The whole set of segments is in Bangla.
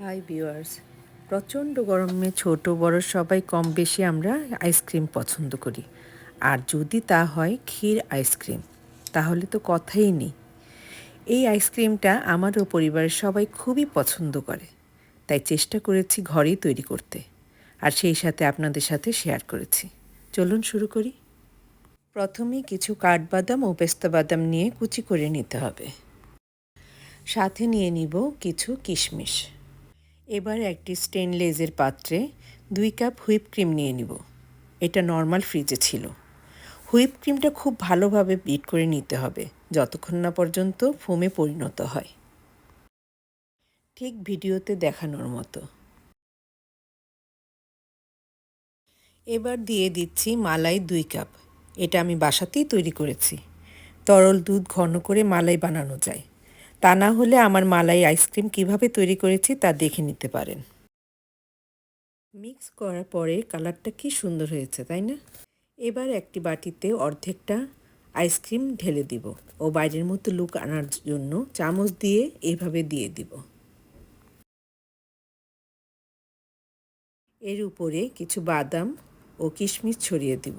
হাই ভিউয়ার্স প্রচণ্ড গরমে ছোট, বড় সবাই কম বেশি আমরা আইসক্রিম পছন্দ করি। আর যদি তা হয় ক্ষীর আইসক্রিম তাহলে তো কথাই নেই। এই আইসক্রিমটা আমারও পরিবারের সবাই খুবই পছন্দ করে। তাই চেষ্টা করেছি ঘরেই তৈরি করতে। আর সেই সাথে আপনাদের সাথে শেয়ার করেছি। চলুন শুরু করি। প্রথমে কিছু কাঠবাদাম ও পেস্তা বাদাম নিয়ে কুচি করে নিতে হবে। সাথে নিয়ে নিব কিছু কিশমিশ। এবার একটি স্টেনলেসের পাত্রে দুই কাপ হুইপ ক্রিম নিয়ে নিব। এটা নর্মাল ফ্রিজে ছিল। হুইপ ক্রিমটা খুব ভালোভাবে বিট করে নিতে হবে, যতক্ষণ না পর্যন্ত ফোমে পরিণত হয়। ঠিক ভিডিওতে দেখানোর মতো। এবার দিয়ে দিচ্ছি মালাই দুই কাপ। এটা আমি বাসাতেই তৈরি করেছি। তরল দুধ ঘন করে মালাই বানানো যায়। তা না হলে আমার মালাই আইসক্রিম কীভাবে তৈরি করেছি তা দেখে নিতে পারেন। মিক্স করার পরে কালারটা কি সুন্দর হয়েছে, তাই না? এবার একটি বাটিতে অর্ধেকটা আইসক্রিম ঢেলে দিব ও বাইরের মতো লুক আনার জন্য চামচ দিয়ে এভাবে দিয়ে দিব। এর উপরে কিছু বাদাম ও কিশমিশ ছড়িয়ে দিব।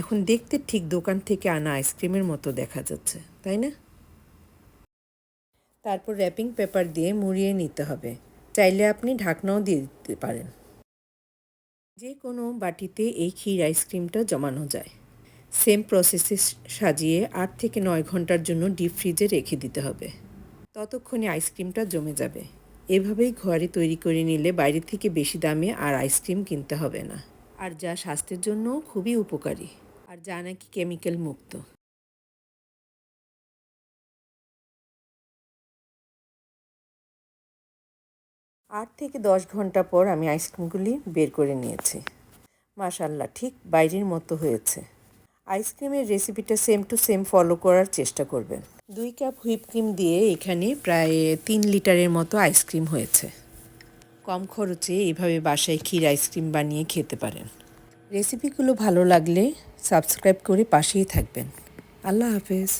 এখন দেখতে ঠিক দোকান থেকে আনা আইসক্রিমের মতো দেখা যাচ্ছে, তাই না? তারপর র্যাপিং পেপার দিয়ে মুড়িয়ে নিতে হবে। চাইলে আপনি ঢাকনাও দিয়ে দিতে পারেন। যে কোনো বাটিতে এই ক্ষীর আইসক্রিমটা জমানো যায়। সেম প্রসেসে সাজিয়ে আট থেকে নয় ঘণ্টার জন্য ডিপ ফ্রিজে রেখে দিতে হবে। ততক্ষণে আইসক্রিমটা জমে যাবে। এভাবেই ঘরে তৈরি করে নিলে বাইরে থেকে বেশি দামে আর আইসক্রিম কিনতে হবে না। আর যা স্বাস্থ্যের জন্য খুবই উপকারী। আর যা নাকি কেমিক্যাল মুক্ত। আট থেকে দশ ঘণ্টা পর আমি আইসক্রিমগুলি বের করে নিয়েছি। মাশাল্লাহ ঠিক বাইরের মতো হয়েছে। আইসক্রিমের রেসিপিটা সেম টু সেম ফলো করার চেষ্টা করবেন। দুই কাপ হুইপ ক্রিম দিয়ে এখানে প্রায় তিন লিটারের মতো আইসক্রিম হয়েছে। কম খরচে এইভাবে বাসায় ক্ষীর আইসক্রিম বানিয়ে খেতে পারেন। রেসিপিগুলো ভালো লাগলে সাবস্ক্রাইব করে পাশেই থাকবেন। আল্লাহ হাফেজ।